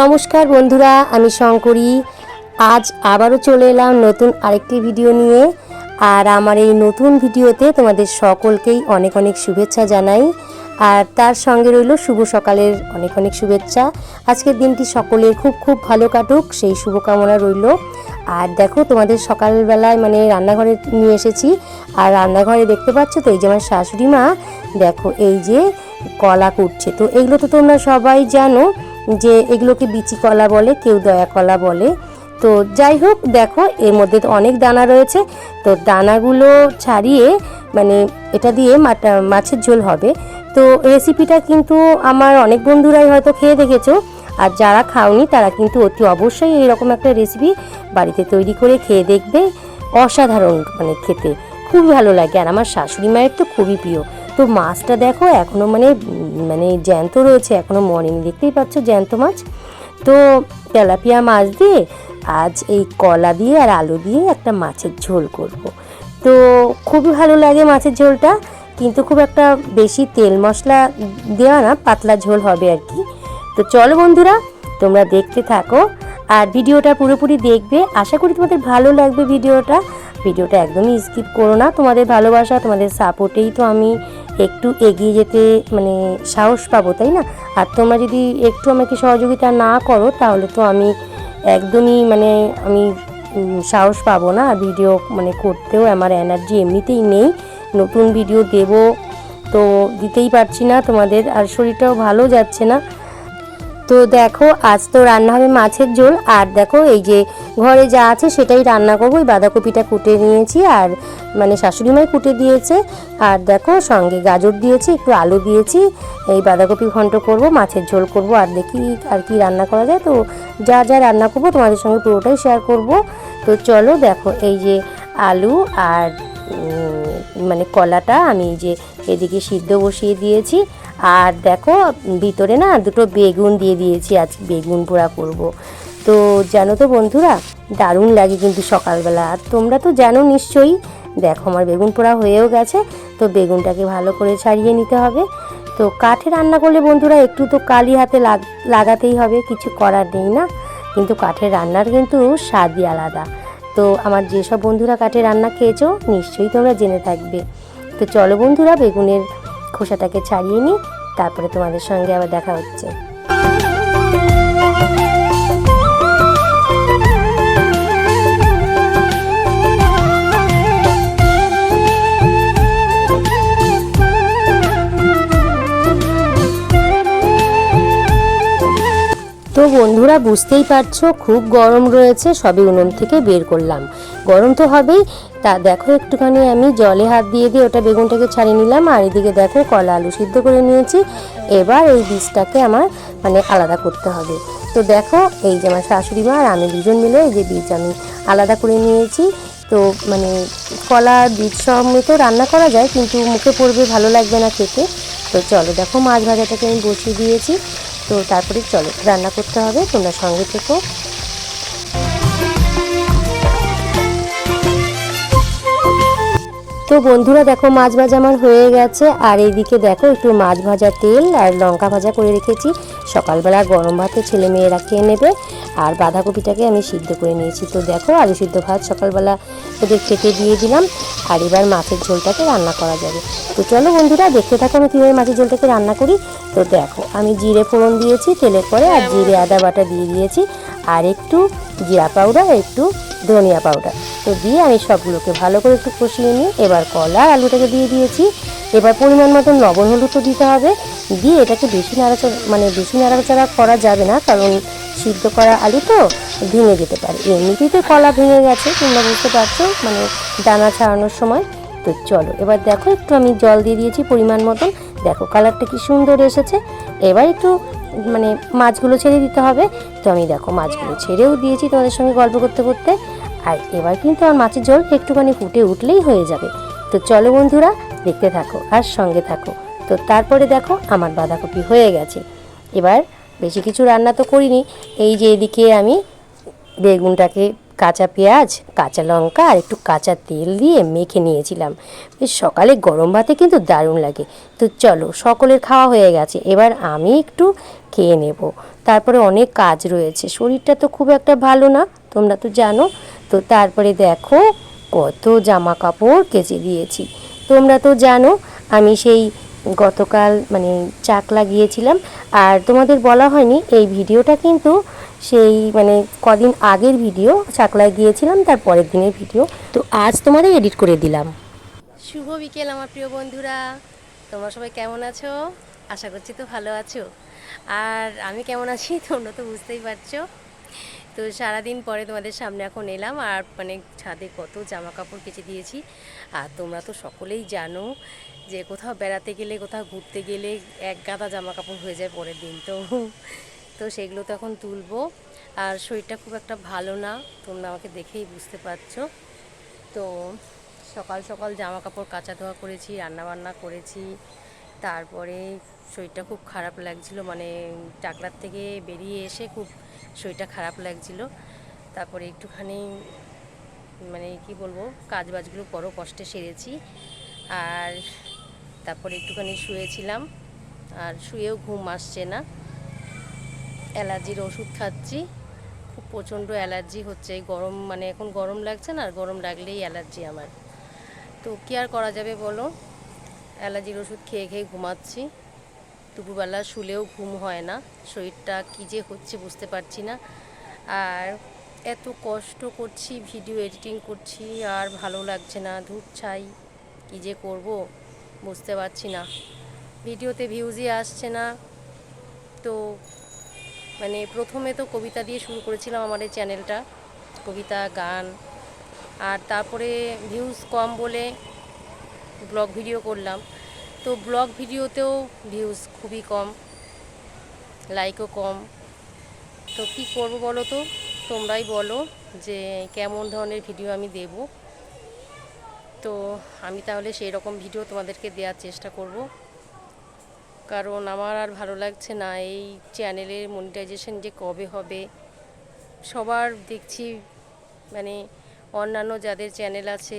নমস্কার বন্ধুরা, আমি শঙ্করী। আজ আবারও চলে এলাম নতুন আরেকটি ভিডিও নিয়ে। আর আমার এই নতুন ভিডিওতে তোমাদের সকলকেই অনেক অনেক শুভেচ্ছা জানাই। আর তার সঙ্গে রইল শুভ সকালের অনেক অনেক শুভেচ্ছা। আজকের দিনটি সকলের খুব খুব ভালো কাটুক, সেই শুভকামনা রইল। আর দেখো, তোমাদের সকালবেলায় মানে রান্নাঘরে নিয়ে এসেছি। আর রান্নাঘরে দেখতে পাচ্ছ তো, এই যে আমার শাশুড়ি মা, দেখো এই যে কলা কুটছে। তো এইগুলো তো তোমরা সবাই জানো। যে এগুলোকে বিচি কলা বলে, কেউ দয়া কলা বলে। তো যাই হোক, দেখো, এর মধ্যে অনেক দানা রয়েছে। তো দানাগুলো ছাড়িয়ে মানে এটা দিয়ে মাছের ঝোল হবে। তো রেসিপিটা কিন্তু আমার অনেক বন্ধুরাই হয়তো খেয়ে দেখেছ। আর যারা খাওনি, তারা কিন্তু অতি অবশ্যই এরকম একটা রেসিপি বাড়িতে তৈরি করে খেয়ে দেখবে। অসাধারণ মানে খেতে। খুবই ভালো লাগে। আর আমার শাশুড়ি মায়ের তো খুবই প্রিয়। তো মাছটা দেখো এখনও মানে মানে জ্যান্ত রয়েছে, এখনও মরেনি দেখতেই পাচ্ছ জ্যান্ত মাছ। তো তেলাপিয়া মাছ দিয়ে আজ এই কলা দিয়ে আর আলু দিয়ে একটা মাছের ঝোল করব। তো খুবই ভালো লাগে মাছের ঝোলটা, কিন্তু খুব একটা বেশি তেল মশলা দেওয়া না, পাতলা ঝোল হবে আর কি। তো চলো বন্ধুরা, তোমরা দেখতে থাকো, আর ভিডিওটা পুরোপুরি দেখবে। আশা করি তোমাদের ভালো লাগবে ভিডিওটা। ভিডিওটা একদমই স্কিপ করো না, তোমাদের ভালোবাসা, তোমাদের সাপোর্টেই তো আমি একটু এগিয়ে যেতে মানে সাহস পাবো, তাই না? আর তোমরা যদি একটু আমাকে সহযোগিতা না করো, তাহলে তো আমি একদমই মানে আমি সাহস পাবো না। ভিডিও মানে করতেও আমার এনার্জি এমনিতেই নেই। নতুন ভিডিও দেব তো দিতেই পারছি না তোমাদের। আর শরীরটাও ভালো যাচ্ছে না। তো দেখো, আজ তো রান্না হবে মাছের ঝোল। আর দেখো, এই যে ঘরে যা আছে সেটাই রান্না করব। ওই বাঁধাকপিটা কুটে নিয়েছি আর মানে শাশুড়ি মাই কুটে দিয়েছে। আর দেখো, সঙ্গে গাজর দিয়েছি, একটু আলু দিয়েছি। এই বাঁধাকপি ঘন্ট করব, মাছের ঝোল করব। আর দেখি আর কি রান্না করা যায়। তো যা যা রান্না করব, তোমাদের সঙ্গে পুরোটাই শেয়ার করব। তো চলো দেখো, এই যে আলু আর মানে কলাটা আমি এই যে এদিকে সিদ্ধ বসিয়ে দিয়েছি। আর দেখো, ভিতরে না দুটো বেগুন দিয়ে দিয়েছি আজ বেগুন পোড়া করব। তো জানো তো বন্ধুরা, দারুণ লাগে কিন্তু সকালবেলা। আর তোমরা তো জানো নিশ্চয়ই, দেখো আমার বেগুন পোড়া হয়েও গেছে, তো বেগুনটাকে ভালো করে ছাড়িয়ে নিতে হবে। তো কাঠে রান্না করলে বন্ধুরা, একটু তো কালি হাতে লাগ- লাগাতেই হবে, কিছু করার নেই না। কিন্তু কাঠের রান্নার কিন্তু স্বাদই আলাদা। তো আমার যেসব বন্ধুরা কাঠে রান্না খেয়েছো, নিশ্চয়ই তোমরা জেনে থাকবে। তো চলো বন্ধুরা, বেগুনের খোসাটাকে ছাড়িয়ে নিই তারপরে তোমাদের সঙ্গে আবার দেখা হচ্ছে। তো বন্ধুরা, বুঝতেই পারছ, খুব গরম রয়েছে, সবে উনুন থেকে বের করলাম। গরম তো হবেই, তা দেখো একটুখানি, আমি জলে হাত দিয়ে দিয়ে ওটা বেগুনটাকে ছাড়িয়ে নিলাম, আর এদিকে দেখো কলা আলু সিদ্ধ করে নিয়েছি। এবার এই বীজটাকে আমার মানে আলাদা করতে হবে। তো দেখো, এই যে আমার শাশুড়ি মা আর আমি দুজন মিলে এই যে বীজ আমি আলাদা করে নিয়েছি। তো মানে কলা, বীজ সমেত রান্না করা যায়, কিন্তু মুখে পড়বে, ভালো লাগবে না খেতে। তো চলো দেখো, মাছ ভাজাটাকে আমি বসিয়ে দিয়েছি। তো তারপরে চলো রান্না করতে হবে তোমরা সঙ্গে থেকো। তো বন্ধুরা দেখো, মাছ ভাজা আমার হয়ে গেছে। আর এইদিকে দেখো, একটু মাছ ভাজা তেল আর লঙ্কা ভাজা করে রেখেছি। সকালবেলা গরম ভাতে ছেলে মেয়েরা খেয়ে নেবে। আর বাঁধাকপিটাকে আমি সিদ্ধ করে নিয়েছি। তো দেখো, আলু সিদ্ধ ভাত সকালবেলা ওদের খেতে দিয়ে দিলাম। আর এবার মাছের ঝোলটাকে রান্না করা যাবে। তো চলো বন্ধুরা, দেখতে থাকো আমি কীভাবে মাছের ঝোলটাকে রান্না করি। তো দেখো, আমি জিরে ফোড়ন দিয়েছি, তেলের পরে আর জিরে আদা বাটা দিয়ে দিয়েছি। আর একটু জিরা পাউডার একটু ধনিয়া পাউডার তো দিয়ে আমি সবগুলোকে ভালো করে একটু কষিয়ে নিই এবার কলা, আলুটাকে দিয়ে দিয়েছি। এবার পরিমাণ মতন লবণ হলুদও দিতে হবে। দিয়ে এটাকে বেশি নাড়াচাড়া মানে বেশি নাড়াচাড়া করা যাবে না, কারণ সিদ্ধ করা আলু তো ভেঙে যেতে পারে। এমনিতেই তো কলা ভেঙে গেছে, তোমরা বুঝতে পারছ মানে দানা ছাড়ানোর সময়। তো চলো, এবার দেখো, একটু আমি জল দিয়ে দিয়েছি পরিমাণ মতন। দেখো কালারটা কি সুন্দর এসেছে। এবার একটু মানে মাছগুলো ছেড়ে দিতে হবে। তো আমি দেখো মাছগুলো ছেড়েও দিয়েছি তোমাদের সঙ্গে গল্প করতে করতে। আর এবার কিন্তু আমার মাছের জল একটুখানি ফুটে উঠলেই হয়ে যাবে। তো চলো বন্ধুরা, দেখতে থাকো আর সঙ্গে থাকো। তো তারপরে দেখো আমার বাঁধাকপি হয়ে গেছে। এবার বেশি কিছু রান্না তো করিনি। এই যে এদিকে আমি বেগুনটাকে কাঁচা পেঁয়াজ, কাঁচা লঙ্কা আর একটু কাঁচা তেল দিয়ে মেখে নিয়েছিলাম। বেশ সকালে গরম ভাতে কিন্তু দারুণ লাগে। তো চলো, সকলের খাওয়া হয়ে গেছে। এবার আমি একটু খেয়ে নেব। তারপরে অনেক কাজ রয়েছে। শরীরটা তো খুব একটা ভালো না, তোমরা তো জানো। তো তারপরে দেখো, কত জামা কাপড় কেচে দিয়েছি। তোমরা তো জানো, আমি সেই গতকাল মানে চাকলা গিয়েছিলাম আর তোমাদের বলা হয়নি, এই ভিডিওটা কিন্তু সেই মানে কদিন আগের ভিডিও চাকলায় গিয়েছিলাম তার পরের দিনের ভিডিও। তো আজ তোমাদের এডিট করে দিলাম। শুভ বিকেল আমার প্রিয় বন্ধুরা। তোমরা সবাই কেমন আছো? আশা করছি তো ভালো আছো। আর আমি কেমন আছি? তোমরা তো বুঝতেই পারছ। তো সারাদিন পরে তোমাদের সামনে এখন এলাম আর মানে ছাদে কত জামা কাপড় কেচে দিয়েছি। আর তোমরা তো সকলেই জানো যে কোথাও বেড়াতে গেলে, কোথাও ঘুরতে গেলে এক গাদা জামা কাপড় হয়ে যায় পরের দিন। তো তো সেগুলো তো এখন তুলবো। আর শরীরটা খুব একটা ভালো না, তোমরা আমাকে দেখেই বুঝতে পারছ। তো সকাল সকাল জামা কাপড় কাচা ধোয়া করেছি রান্না বান্না করেছি। তারপরে শরীরটা খুব খারাপ লাগছিল মানে টাকলার থেকে বেরিয়ে এসে খুব শরীরটা খারাপ লাগছিল। তারপরে একটুখানি মানে কি বলব কাজ বাজগুলো বড় কষ্টে সেরেছি। আর তারপরে একটুখানি শুয়েছিলাম। আর শুয়েও ঘুম আসছে না। অ্যালার্জির ওষুধ খাচ্ছি। খুব প্রচণ্ড অ্যালার্জি হচ্ছে। গরম মানে এখন গরম লাগছে না, আর গরম লাগলেই অ্যালার্জি আমার। তো কী আর করা যাবে বলো? অ্যালার্জির ওষুধ খেয়ে খেয়ে ঘুমাচ্ছি। দুপুরবেলা শুলেও ঘুম হয় না। শরীরটা কী যে হচ্ছে বুঝতে পারছি না। আর এত কষ্ট করছি, ভিডিও এডিটিং করছি, আর ভালো লাগছে না, ধূপ ছাই, কী যে করব বুঝতে পারছি না। ভিডিওতে ভিউজই আসছে না। তো মানে প্রথমে তো কবিতা দিয়ে শুরু করেছিলাম আমার এই চ্যানেলটা, কবিতা, গান, আর তারপরে ভিউজ কম বলে ব্লগ ভিডিও করলাম। তো ব্লগ ভিডিওতেও ভিউজ খুবই কম লাইকও কম। তো কি করব বলো তো? তোমরাই বলো যে কেমন ধরনের ভিডিও আমি দেব। তো আমি তাহলে সেই রকম ভিডিও তোমাদেরকে দেওয়ার চেষ্টা করব। কারণ আমার আর ভালো লাগছে না এই চ্যানেলের মনিটাইজেশন যে কবে হবে। সবার দেখছি মানে অন্যান্য যাদের চ্যানেল আছে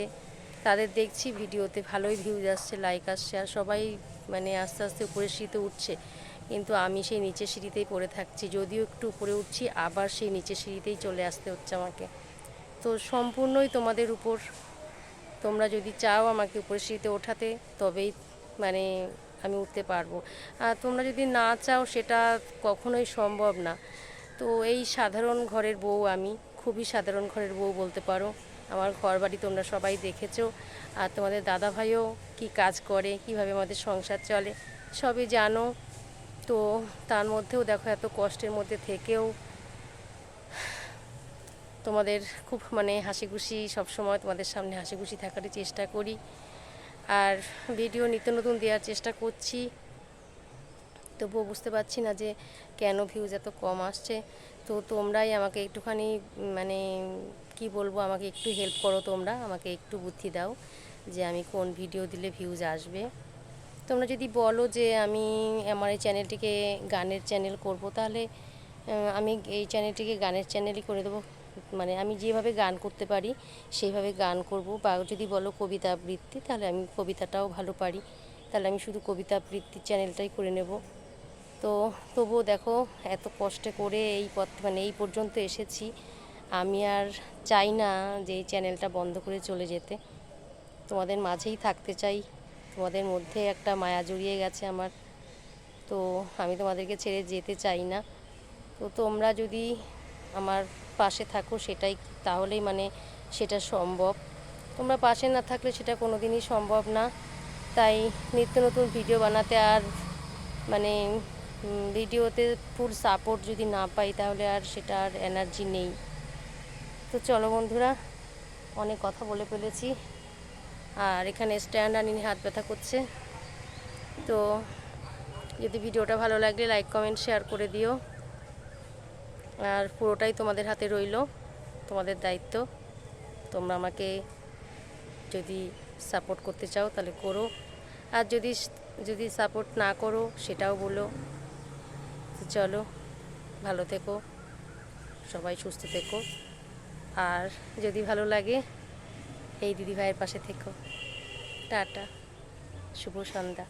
তাদের দেখছি ভিডিওতে, ভালোই ভিউজ আসছে লাইক আসছে আর সবাই মানে আস্তে আস্তে উপরে সিঁড়িতে উঠছে। কিন্তু আমি সেই নিচের সিঁড়িতেই পড়ে থাকছি, যদিও একটু উপরে উঠছি, আবার সেই নিচের সিঁড়িতেই চলে আসতে হচ্ছে আমাকে। তো সম্পূর্ণই তোমাদের উপর, তোমরা যদি চাও আমাকে উপরে সিঁড়িতে ওঠাতে, তবেই মানে আমি উঠতে পারব। আর তোমরা যদি না চাও, সেটা কখনোই সম্ভব না। তো এই সাধারণ ঘরের বউ আমি, খুবই সাধারণ ঘরের বউ বলতে পারো। আমার ঘর বাড়ি তোমরা সবাই দেখেছ। আর তোমাদের দাদা ভাইও কী কাজ করে, কীভাবে আমাদের সংসার চলে, সবই জানো। তো তার মধ্যেও দেখো এত কষ্টের মধ্যে থেকেও তোমাদের খুব মানে হাসি খুশি সবসময় তোমাদের সামনে হাসি খুশি থাকারই চেষ্টা করি। আর ভিডিও নিত্য নতুন দেওয়ার চেষ্টা করছি। তবুও বুঝতে পারছি না যে কেন ভিউজ এত কম আসছে। তো তোমরাই আমাকে একটুখানি মানে কি বলব, আমাকে একটু হেল্প করো তোমরা, আমাকে একটু বুদ্ধি দাও যে আমি কোন ভিডিও দিলে ভিউজ আসবে। তোমরা যদি বলো যে আমি আমার এই চ্যানেলটিকে গানের চ্যানেল করব, তাহলে আমি এই চ্যানেলটিকে গানের চ্যানেলই করে দেবো। মানে আমি যেভাবে গান করতে পারি, সেইভাবে গান করব। বা যদি বলো কবিতা আবৃত্তি, তাহলে আমি কবিতাটাও ভালো পারি। তাহলে আমি শুধু কবিতা আবৃত্তির চ্যানেলটাই করে নেব। তো তবুও দেখো, এত কষ্টে করে এই পথ মানে এই পর্যন্ত এসেছি। আমি আর চাই না যে এই চ্যানেলটা বন্ধ করে চলে যেতে। তোমাদের মাঝেই থাকতে চাই। তোমাদের মধ্যে একটা মায়া জড়িয়ে গেছে আমার। তো আমি তোমাদেরকে ছেড়ে যেতে চাই না। তো তোমরা যদি আমার পাশে থাকো সেটাই তাহলেই মানে সেটা সম্ভব। তোমরা পাশে না থাকলে সেটা কোনো দিনই সম্ভব না। তাই নিত্য নতুন ভিডিও বানাতে আর মানে ভিডিওতে ফুল সাপোর্ট যদি না পাই তাহলে আর সেটা আর এনার্জি নেই। চলো বন্ধুরা, অনেক কথা বলে ফেলেছি। আর এখানে স্ট্যান্ড আনিনি হাত ব্যথা করছে। তো যদি ভিডিওটা ভালো লাগলে লাইক কমেন্ট শেয়ার করে দিও। আর পুরোটাই তোমাদের হাতে রইল, তোমাদের দায়িত্ব। তোমরা আমাকে যদি সাপোর্ট করতে চাও তাহলে করো। আর যদি যদি সাপোর্ট না করো সেটাও বলো। চলো, ভালো থেকো, সবাই সুস্থ থেকো। আর যদি ভালো লাগে এই দিদিভাইয়ের পাশে থেকো। টাটা। শুভ সন্ধ্যা।